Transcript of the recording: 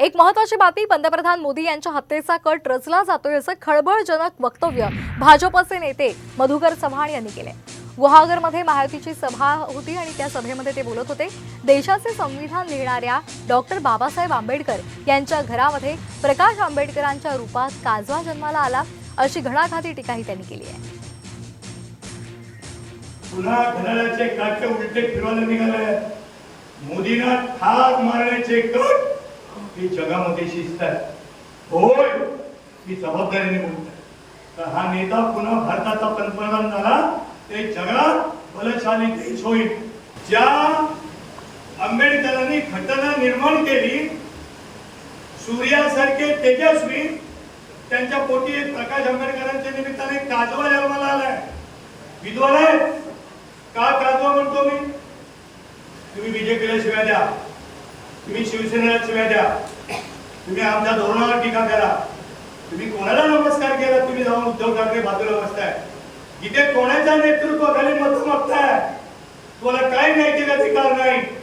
एक महत्वाची बातमी पंतप्रधान मोदी यांच्या हत्येचा कट रचला जातोय असं खळबळजनक वक्तव्य भाजपचे नेते मधुकर चव्हाण यांनी केले गुहागरमध्ये महायुतीची सभा होती आणि त्या सभेमध्ये ते बोलत होते देशाचे संविधान लिहिणाऱ्या डॉक्टर बाबासाहेब आंबेडकर यांच्या घरामध्ये प्रकाश आंबेडकरांच्या रूपात काजवा जन्माला आला अशी घणाघाती टीकाही त्यांनी केली आहे. पुन्हा घराचे काटे उलटे फिरवायला निघाले मोदींना ठार मारण्याचे कट ही जगामध्ये शिस्त आहे होय मी जबाबदारीने बोलतोय. तर हा नेता पुन्हा भारताचा पंतप्रधान झाला ते जगात बलशाली देश होईल. ज्या आंबेडकरांनी घटना निर्माण केली सूर्यासारखे तेजस्वी त्यांच्या पोटी एक प्रकाश आंबेडकरांच्या निमित्ताने काजवा जन्माला आलाय. विद्वान आहे का काजवा म्हणतो मी? तुम्ही विजय केल्याशिवाय द्या. तुम्ही शिवसेनेला शिव्या द्या. तुम्ही आमच्या धोरणावर टीका करा. तुम्ही कोणाला नमस्कार केला? तुम्ही जाऊन उद्धव ठाकरे बाजूला बसताय. इथे कोणाच्या नेतृत्वाखाली मत मागताय? तुम्हाला काय नैतिक अधिकार नाही.